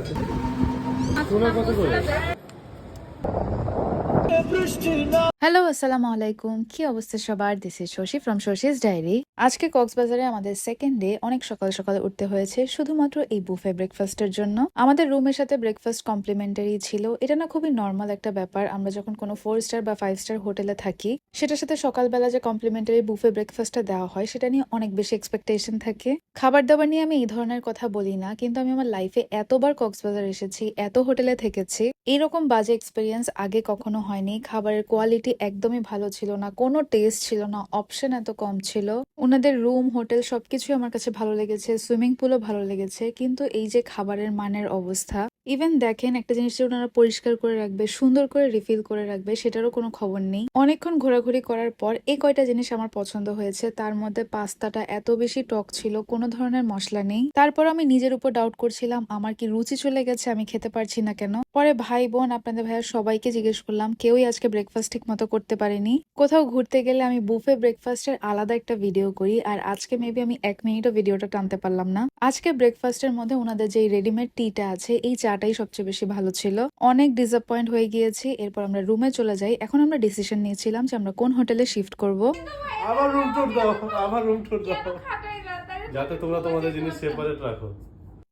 আছে? সোনা কত করে হ্যালো আসসালামু আলাইকুম কি অবস্থা সবার? This is Shashi from Shashi's diary আজকে কক্সবাজারে আমাদের সেকেন্ড ডে অনেক সকাল সকাল উঠতে হয়েছে, শুধুমাত্র এই বুফে ব্রেকফাস্টের জন্য। আমাদের রুমের সাথে ব্রেকফাস্ট কমপ্লিমেন্টারি ছিল। এটা না খুবই নর্মাল একটা ব্যাপার। আমরা যখন কোনো ফোর স্টার বা ফাইভ স্টার হোটেলে থাকি, সেটার সাথে সকালবেলা যে কমপ্লিমেন্টারি বুফে ব্রেকফাস্টটা দেওয়া হয়, সেটা নিয়ে অনেক বেশি এক্সপেকটেশন থাকে। খাবার দাবার নিয়ে আমি এই ধরনের কথা বলি না, কিন্তু আমি আমার লাইফে এতবার কক্সবাজার এসেছি, এত হোটেলে থেকেছি। এইরকম বাজে এক্সপিরিয়েন্স আগে কখনো হয়নি। খাবারের কোয়ালিটি একদমই ভালো ছিল না, কোনো টেস্ট ছিল না অপশন এত কম ছিল। ওনাদের রুম হোটেল সবকিছুই আমার কাছে ভালো লেগেছে সুইমিং পুলও ভালো লেগেছে, কিন্তু এই যে খাবারের মানের অবস্থা ইভেন দেখেন, একটা জিনিস যে ওনারা পরিষ্কার করে রাখবে, সুন্দর করে রিফিল করে রাখবে, সেটারও কোনো খবর নেই। অনেকক্ষণ ঘোরাঘুরি করার পর এই কয়টা জিনিস আমার পছন্দ হয়েছে। তার মধ্যে পাস্তাটা এত বেশি টক ছিল, কোনো ধরনের মশলা নেই। তারপর আমি নিজের উপর ডাউট করছিলাম, আমার কি রুচি চলে গেছে, আমি খেতে পারছি না কেন? পরে ভাই, বোন, আপনাদের ভাইয়া সবাইকে জিজ্ঞেস করলাম, কেউই আজকে ব্রেকফাস্ট ঠিক মতো করতে পারেনি। কোথাও ঘুরতে গেলে আমি বুফে ব্রেকফাস্টের আলাদা একটা ভিডিও করি, আর আজকে মেবি আমি এক মিনিটও ভিডিওটা টানতে পারলাম না। আজকে ব্রেকফাস্টের মধ্যে ওনাদের যে রেডিমেড টিটা আছে, এই চাটাই সবচেয়ে বেশি ভালো ছিল। অনেক ডিসঅ্যাপয়েন্ট হয়ে গিয়েছি এরপর আমরা রুমে চলে যাই। এখন আমরা ডিসিশন নিয়েছিলাম যে আমরা কোন হোটেলে শিফট করব। আবার রুম টুর দাও আবার রুম টুর দাও। যাতে তোমরা তোমাদের জিনিস সেপারেট রাখো।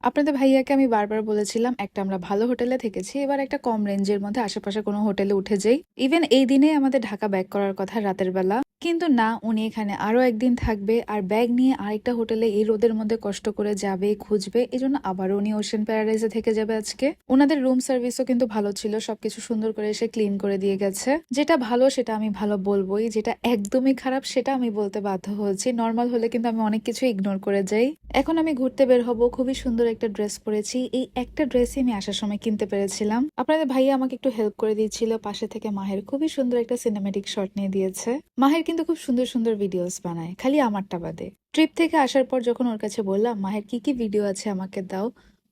আপনাদের ভাইয়াকে আমি বারবার বলেছিলাম একটা আমরা ভালো হোটেলে থেকেছি এবার একটা কম রেঞ্জের মধ্যে আশেপাশে কোনো হোটেলে উঠে যাই। ইভেন এই দিনে আমাদের ঢাকা ব্যাক করার কথা রাতের বেলা। কিন্তু না, উনি এখানে আরও একদিন থাকবে আর ব্যাগ নিয়ে আরেকটা হোটেলে এই রোদের মধ্যে কষ্ট করে যাবে, খুঁজবে এই জন্য আবারও উনি ওশেন প্যারাডাইজে থেকে যাবে আজকে। ওনাদের রুম সার্ভিসও কিন্তু ভালো ছিল, সবকিছু সুন্দর করে এসে ক্লিন করে দিয়ে গেছে। যেটা ভালো সেটা আমি ভালো বলবোই, যেটা একদমই খারাপ সেটা আমি বলতে বাধ্য হচ্ছি নর্মাল হলে কিন্তু আমি অনেক কিছু ইগনোর করে যাই। এখন আমি ঘুরতে বের হব, খুবই সুন্দর একটা ড্রেস পরেছি। এই একটা ড্রেসই আমি আসার সময় কিনতে পেরেছিলাম। আপনাদের ভাইয়া আমাকে একটু হেল্প করে দিয়েছিল, পাশে থেকে মাহের। খুবই সুন্দর একটা সিনেমেটিক শট নিয়ে দিয়েছে। মাহের কিন্তু খুব সুন্দর সুন্দর ভিডিওস বানায়, খালি আমারটা বাদে। ট্রিপ থেকে আসার পর যখন ওর কাছে বললাম, মাহের কি কি ভিডিও আছে আমাকে দাও?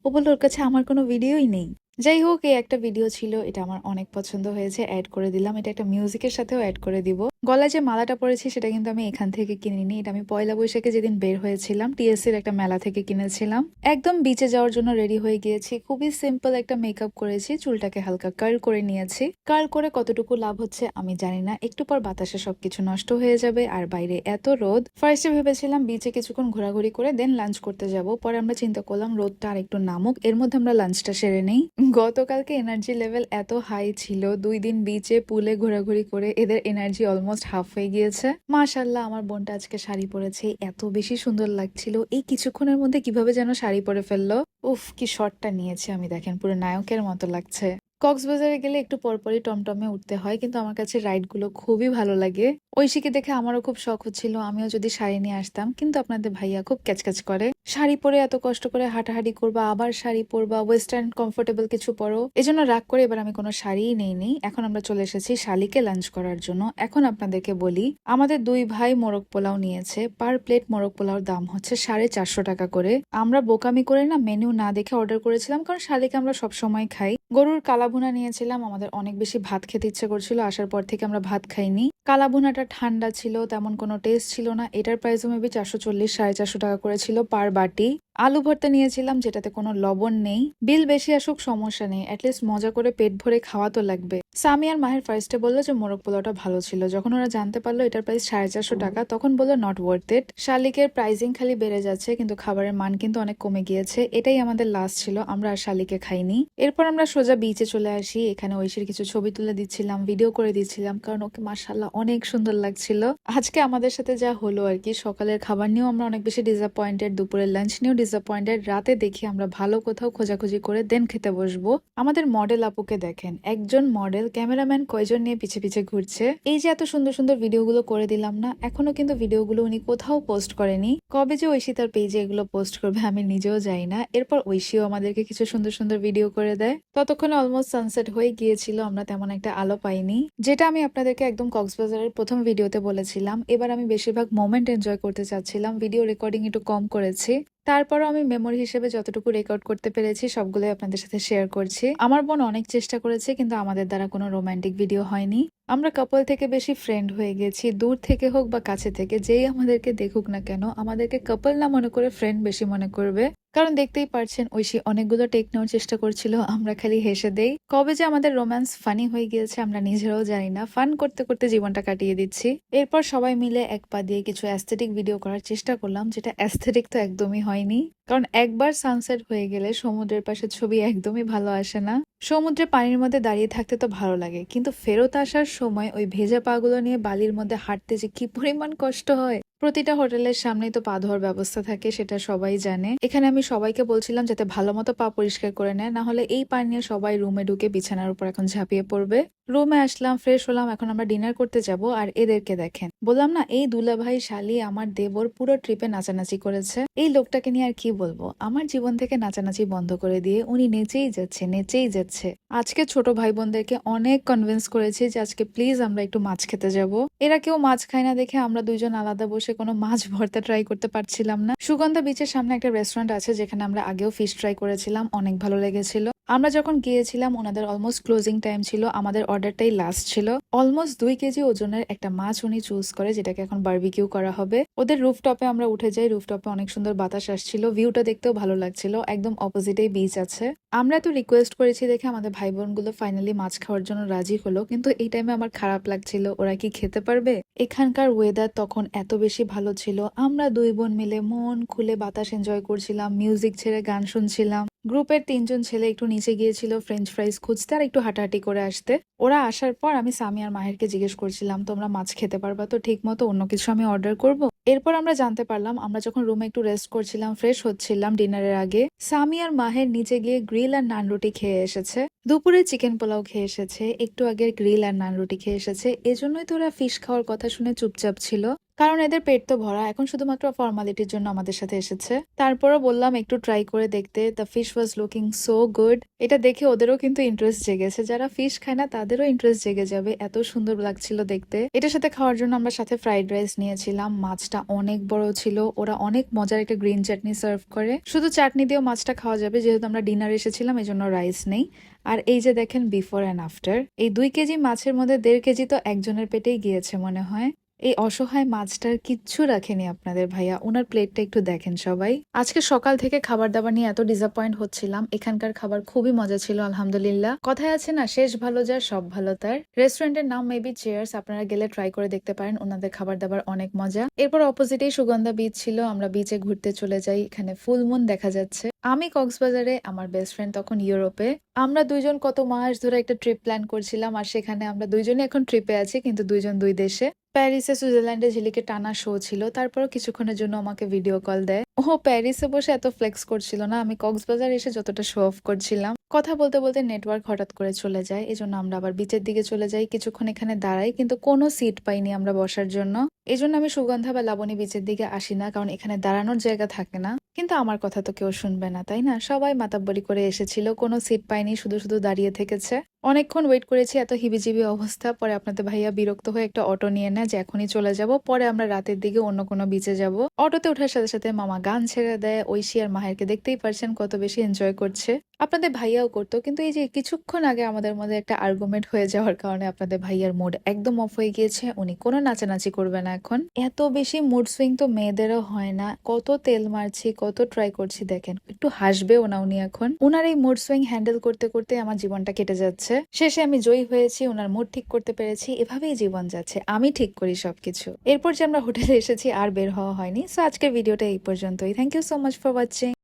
ও বলল, ওর কাছে আমার কোনো ভিডিওই নেই। যাই হোক, এই একটা ভিডিও ছিল, এটা আমার অনেক পছন্দ হয়েছে অ্যাড করে দিলাম, এটা একটা মিউজিকের সাথেও অ্যাড করে দিব। গলায় যে মালাটা পরেছি সেটা কিন্তু আমি এখান থেকে কিনিনি। এটা আমি পয়লা বৈশাখে যেদিন বের হয়েছিলাম টিএসসির একটা মেলা থেকে কিনেছিলাম। একদম বিচে যাওয়ার জন্য রেডি হয়ে গিয়েছি। খুবই সিম্পল একটা মেকআপ করেছি, চুলটাকে হালকা কার্ল করে নিয়েছি। কার্ল করে কতটুকু লাভ হচ্ছে আমি জানি না। একটু পর বাতাসে সবকিছু নষ্ট হয়ে যাবে, আর বাইরে এত রোদ। ফার্স্টে ভেবেছিলাম বিচে কিছুক্ষণ ঘোরাঘুরি করে দেন লাঞ্চ করতে যাব। পরে আমরা চিন্তা করলাম রোদটা আর একটু নামুক। এর মধ্যে আমরা লাঞ্চটা সেরে নেই। গতকালকে এনার্জি লেভেল এত হাই ছিল, দুই দিন বিচে পুলে ঘোরাঘুরি করে এদের এনার্জি অলমোস্ট হাফ হয়ে গিয়েছে। মাশাল্লাহ আমার বোনটা আজকে শাড়ি পরেছে। এত বেশি সুন্দর লাগছিল। এই কিছুক্ষণের মধ্যে কীভাবে যেন শাড়ি পরে ফেলল। উফ, কি শর্টটা নিয়েছে আমি, দেখেন, পুরো নায়কের মতো লাগছে। কক্সবাজারে গেলে একটু পরপরই টমটমে উঠতে হয়, কিন্তু আমার কাছে রাইডগুলো খুবই ভালো লাগে। ঐশীকে দেখে আমারও খুব শখ হচ্ছিল, আমিও যদি শাড়ি নিয়ে আসতাম, কিন্তু আপনাদের ভাইয়া খুব ক্যাচক্যাচ করে। শাড়ি পরে এত কষ্ট করে হাঁটাহাঁটি করবা, আবার শাড়ি পরবা ওয়েস্টার্ন কমফোর্টেবল কিছু পরো, এজন্য রাগ করে এবার আমি কোনো শাড়িই নেই নেই এখন আমরা চলে এসেছি শালিকে লাঞ্চ করার জন্য। এখন আপনাদেরকে বলি, আমাদের দুই ভাই মোরগ পোলাও নিয়েছে। পার প্লেট মোরগ পোলাওর দাম হচ্ছে সাড়ে চারশো টাকা করে। আমরা বোকামি করে না মেনু না দেখে অর্ডার করেছিলাম, কারণ শালিকে আমরা সবসময় খাই। গরুর কালাভুনা নিয়েছিলাম, আমাদের অনেক বেশি ভাত খেতে ইচ্ছে করছিল, আসার পর থেকে আমরা ভাত খাইনি। কালাভুনাটা ঠান্ডা ছিল, তেমন কোনো টেস্ট ছিল না। এটার প্রাইসও মেবি চারশো চল্লিশ, সাড়ে চারশো টাকা করেছিল পার বাটি। আলু ভর্তা নিয়েছিলাম, যেটাতে কোনো লবণ নেই। বিল বেশি আসুক, সমস্যা নেই। অ্যাটলিস্ট মজা করে পেট ভরে খাওয়া তো লাগবে। সামি আর মাহের ফার্স্টে বলল যে মোরগ পোলাওটা ভালো ছিল। যখন ওরা জানতে পারল এটার প্রাইস সাড়ে চারশো টাকা তখন বলল নট ওয়ার্থ ইট শালিকের প্রাইসিং খালি বেড়ে যাচ্ছে কিন্তু খাবারের মান কিন্তু অনেক কমে গিয়েছে। এটাই আমাদের লাস্ট ছিল আমরা আর শালিকে খাইনি। এরপর আমরা সোজা বিচে চলে আসি। এখানে ঐশীর কিছু ছবি তুলে দিচ্ছিলাম ভিডিও করে দিচ্ছিলাম কারণ ওকে মাসাল্লাহ অনেক সুন্দর লাগছিল। আজকে আমাদের সাথে যা হলো আর কি সকালের খাবার নিয়েও আমরা অনেক বেশি ডিসঅ্যাপয়েন্টেড দুপুরের লাঞ্চ নিয়েও ডিসঅ্যাপয়েন্টেড রাতে দেখি আমরা ভালো কোথাও খোঁজাখুঁজি করে দেন খেতে বসবো। আমাদের মডেল আপুকে দেখেন একজন মডেল ক্যামেরাম্যান কয়জন নিয়ে পিছে পিছে ঘুরছে? এই যে এত সুন্দর সুন্দর ভিডিওগুলো করে দিলাম না, এখনও কিন্তু ভিডিওগুলো উনি কোথাও পোস্ট করেনি। কবে যে ঐশী তার পেজে এগুলো পোস্ট করবে আমি নিজেও যাই না। এরপর ঐশীও আমাদেরকে কিছু সুন্দর সুন্দর ভিডিও করে দেয়। ততক্ষণে অলমোস্ট সানসেট হয়ে গিয়েছিল, আমরা তেমন একটা আলো পাইনি। যেটা আমি আপনাদেরকে একদম কক্সবাজারের প্রথম ভিডিওতে বলেছিলাম। এবার আমি বেশিরভাগ মোমেন্ট এনজয় করতে চাচ্ছিলাম। ভিডিও রেকর্ডিং একটু কম করেছি। তারপরও আমি মেমোরি হিসেবে যতটুকু রেকর্ড করতে পেরেছি, সবগুলোই আপনাদের সাথে শেয়ার করছি। আমার বোন অনেক চেষ্টা করেছে, কিন্তু আমাদের দ্বারা কোনো রোম্যান্টিক ভিডিও হয়নি। আমরা কাপল থেকে বেশি ফ্রেন্ড হয়ে গেছি, দূর থেকে হোক বা কাছে থেকে, যেই আমাদেরকে দেখুক না কেন, আমাদেরকে কাপল না মনে করে ফ্রেন্ড বেশি মনে করবে। কারণ দেখতেই পারছেন, ঐশী অনেকগুলো টেক নেওয়ার চেষ্টা করছিল, আমরা খালি হেসে দেই। কবে যে আমাদের রোম্যান্স ফানি হয়ে গিয়েছে, আমরা নিজেরাও জানি না। ফান করতে করতে জীবনটা কাটিয়ে দিচ্ছি। এরপর সবাই মিলে এক পা দিয়ে কিছু অ্যাস্থেটিক ভিডিও করার চেষ্টা করলাম, যেটা অ্যাস্থেটিক তো একদমই হয়নি। কারণ একবার সানসেট হয়ে গেলে সমুদ্রের পাশে ছবি একদমই ভালো আসে না। সমুদ্রে পানির মধ্যে দাঁড়িয়ে থাকতে তো ভালো লাগে, কিন্তু ফেরত আসার সময় ওই ভেজা পাগুলো নিয়ে বালির মধ্যে হাঁটতে যে কি পরিমাণ কষ্ট হয়। প্রতিটা হোটেলের সামনেই তো পা ধোয়ার ব্যবস্থা থাকে, সেটা সবাই জানে। এখানে আমি সবাইকে বলছিলাম যাতে ভালো মতো পা পরিষ্কার করে নেয়, না হলে এই পানি নিয়ে সবাই রুমে ঢুকে বিছানার উপর এখন ঝাঁপিয়ে পড়বে। রুমে আসলাম, ফ্রেশ হলাম, এখন আমরা ডিনার করতে যাব, আর এদেরকে দেখেন। বললাম, না, এই দুলাভাই, শালি, আমার দেবর পুরো ট্রিপে নাচানাচি করেছে। এই লোকটাকে নিয়ে আর কি বলব? আমার জীবন থেকে নাচানাচি বন্ধ করে দিয়ে উনি নেচেই যাচ্ছে নেচেই যাচ্ছে। আজকে ছোট ভাই বোনদেরকে অনেক কনভিন্স করেছি যে আজকে প্লিজ আমরা একটু মাছ খেতে যাব। এরা কেউ মাছ খায় না দেখে আমরা দুইজন আলাদা বসে কোনো মাছ ভর্তা ট্রাই করতে পারছিলাম না। সুগন্ধা বিচের সামনে একটা রেস্টুরেন্ট আছে, যেখানে আমরা আগেও ফিশ ট্রাই করেছিলাম, অনেক ভালো লেগেছিল। আমরা যখন গিয়েছিলাম, ওনাদের অলমোস্ট ক্লোজিং টাইম ছিল, আমাদের অর্ডারটাই লাস্ট ছিল। অলমোস্ট দুই কেজি ওজনের একটা মাছ উনি চুজ করে, যেটাকে এখন বার্বিকিউ করা হবে। ওদের রুফটপে আমরা উঠে যাই রুফটপে অনেক সুন্দর বাতাস আসছিল ভিউটা দেখতেও ভালো লাগছিল, একদম অপোজিটেই বিচ আছে। আমরা তো রিকোয়েস্ট করেছি দেখে আমাদের ভাই বোনগুলো ফাইনালি মাছ খাওয়ার জন্য রাজি হলো, কিন্তু এই টাইমে আমার খারাপ লাগছিল, ওরা কি খেতে পারবে? এখানকার ওয়েদার তখন এত বেশি ভালো ছিল, আমরা দুই বোন মিলে মন খুলে বাতাস এনজয় করছিলাম মিউজিক ছেড়ে গান শুনছিলাম। গ্রুপের তিনজন ছেলে একটু নিচে গিয়েছিল ফ্রেঞ্চ ফ্রাইজ খুঁজতে আর একটু হাঁটাহাঁটি করে আসতে। ওরা আসার পর আমি সামি আর মাহেরকে জিজ্ঞেস করছিলাম, তোমরা মাছ খেতে পারবা তো? ঠিক মতো অন্য কিছু আমি অর্ডার করব? এরপর আমরা জানতে পারলাম, আমরা যখন রুমে একটু রেস্ট করছিলাম ফ্রেশ হচ্ছিলাম ডিনারের আগে সামি আর মাহের নিচে গিয়ে গ্রিল আর নান রুটি খেয়ে এসেছে। দুপুরে চিকেন পোলাও খেয়ে এসেছে, একটু আগে গ্রিল আর নান রুটি খেয়ে এসেছে। এজন্যই তো ওরা ফিশ খাওয়ার কথা শুনে চুপচাপ ছিল। কারণ এদের পেট তো ভরা, এখন শুধুমাত্র ফর্মালিটির জন্য আমাদের সাথে এসেছে। তারপরও বললাম, একটু ট্রাই করে দেখতে the fish was looking so good এটা দেখে ওদেরও কিন্তু ইন্টারেস্ট জেগেছে। যারা ফিশ খায় না, তাদেরও ইন্টারেস্ট জেগে যাবে, এত সুন্দর লাগছিল দেখতে। এটার সাথে খাওয়ার জন্য আমরা সাথে ফ্রাইড রাইস নিয়েছিলাম। মাছটা অনেক বড় ছিল, ওরা অনেক মজার একটা গ্রিন চাটনি সার্ভ করে। শুধু চাটনি দিয়েও মাছটা খাওয়া যাবে, যেহেতু আমরা ডিনার এসেছিলাম এই জন্য রাইস নেই। আর এই যে দেখেন বিফোর অ্যান্ড আফটার এই দুই কেজি মাছের মধ্যে দেড় কেজি তো একজনের পেটেই গিয়েছে মনে হয়। এই অসহায় মাছটার কিচ্ছু রাখেনি আপনাদের ভাইয়া। ওনার প্লেটটা একটু দেখেন সবাই। আজকে সকাল থেকে খাবার দাবার নিয়ে এত ডিসঅ্যাপয়েন্ট হচ্ছিলাম। এখানকার খাবার খুবই মজা ছিল, আলহামদুলিল্লাহ। কথায় আছে না, শেষ ভালো যার, সব ভালো তার। রেস্টুরেন্টের নাম মেবি চেয়ার্স আপনারা গেলে ট্রাই করে দেখতে পারেন, ওনাদের খাবার দাবার অনেক মজা। এরপর অপোজিটেই সুগন্ধা বিচ ছিল, আমরা বিচে ঘুরতে চলে যাই, এখানে ফুল মুন দেখা যাচ্ছে। আমি কক্সবাজারে, আমার বেস্ট ফ্রেন্ড তখন ইউরোপে। আমরা দুইজন কত মাস ধরে একটা ট্রিপ প্ল্যান করছিলাম আর সেখানে আমরা দুইজনই এখন ট্রিপে আছি, কিন্তু দুইজন দুই দেশে। প্যারিসে, সুইজারল্যান্ডে ঝিলিকে টানা শো ছিল, তারপরও কিছুক্ষণের জন্য আমাকে ভিডিও কল দেয়। ও প্যারিসে বসে এত ফ্লেক্স করছিল না, আমি কক্সবাজার এসে যতটা শো অফ করছিলাম। কথা বলতে বলতে নেটওয়ার্ক হঠাৎ করে চলে যায়, এজন্য আমরা আবার বিচের দিকে চলে যাই, কিছুক্ষণ এখানে দাঁড়াই, কিন্তু কোনো সিট পাইনি আমরা বসার জন্য। এই জন্য আমি সুগন্ধা বা লাবণী বিচের দিকে আসি না, কারণ এখানে দাঁড়ানোর জায়গা থাকে না। কিন্তু আমার কথা তো কেউ শুনবে না। তাই না? সবাই মাতাব্বরি করে এসেছিল কোনো সিট পায়নি শুধু শুধু দাঁড়িয়ে থেকেছে। অনেকক্ষণ ওয়েট করেছি, এত হিবিজিবি অবস্থা। পরে আপনাদের ভাইয়া বিরক্ত হয়ে একটা অটো নিয়ে নেয় যে এখনই চলে যাব। পরে আমরা রাতের দিকে অন্য কোনো বিচে যাব। অটোতে ওঠার সাথে সাথে মামা গান ছেড়ে দেয়। ঐশী আর মাহেরকে দেখতেই পারছেন কত বেশি এনজয় করছে। আপনাদের ভাইয়াও করতো, কিন্তু এই যে কিছুক্ষণ আগে আমাদের মধ্যে একটা আর্গুমেন্ট হয়ে যাওয়ার কারণে আপনাদের ভাইয়ার মুড একদম অফ হয়ে গিয়েছে। উনি কোনো নাচানাচি করবে না এখন। এত বেশি মুড সুইং তো মেয়েদেরও হয় না। কত তেল মারছি, কত ট্রাই করছি, দেখেন। একটু হাসবেও না উনি এখন। উনার এই মুড সুইং হ্যান্ডেল করতে করতে আমার জীবনটা কেটে যাচ্ছে। শেষে আমি জয়ী হয়েছি, ওনার মুড ঠিক করতে পেরেছি, এভাবেই জীবন যাচ্ছে। আমি ঠিক করি সবকিছু। এরপর যে আমরা হোটেলে এসেছি, আর বের হওয়া হয়নি। সো আজকের ভিডিওটা এই পর্যন্তই। Thank you so much for watching